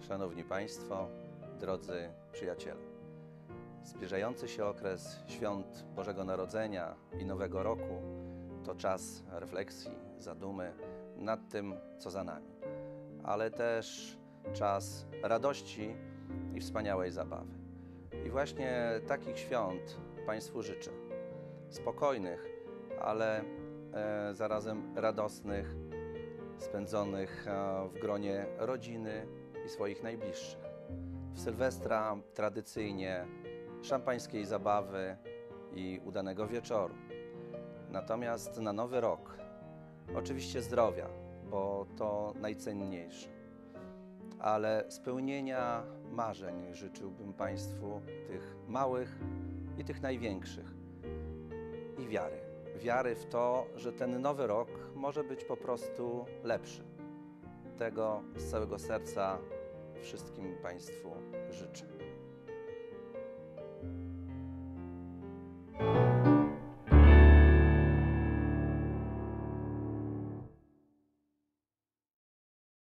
Szanowni Państwo, drodzy przyjaciele. Zbliżający się okres świąt Bożego Narodzenia i Nowego Roku to czas refleksji, zadumy nad tym, co za nami, ale też czas radości i wspaniałej zabawy. I właśnie takich świąt Państwu życzę. Spokojnych, ale e, zarazem radosnych, spędzonych e, w gronie rodziny swoich najbliższych. W Sylwestra tradycyjnie szampańskiej zabawy i udanego wieczoru. Natomiast na nowy rok oczywiście zdrowia, bo to najcenniejsze. Ale spełnienia marzeń życzyłbym Państwu tych małych i tych największych. I wiary. Wiary w to, że ten nowy rok może być po prostu lepszy. Tego z całego serca wszystkim Państwu życzę.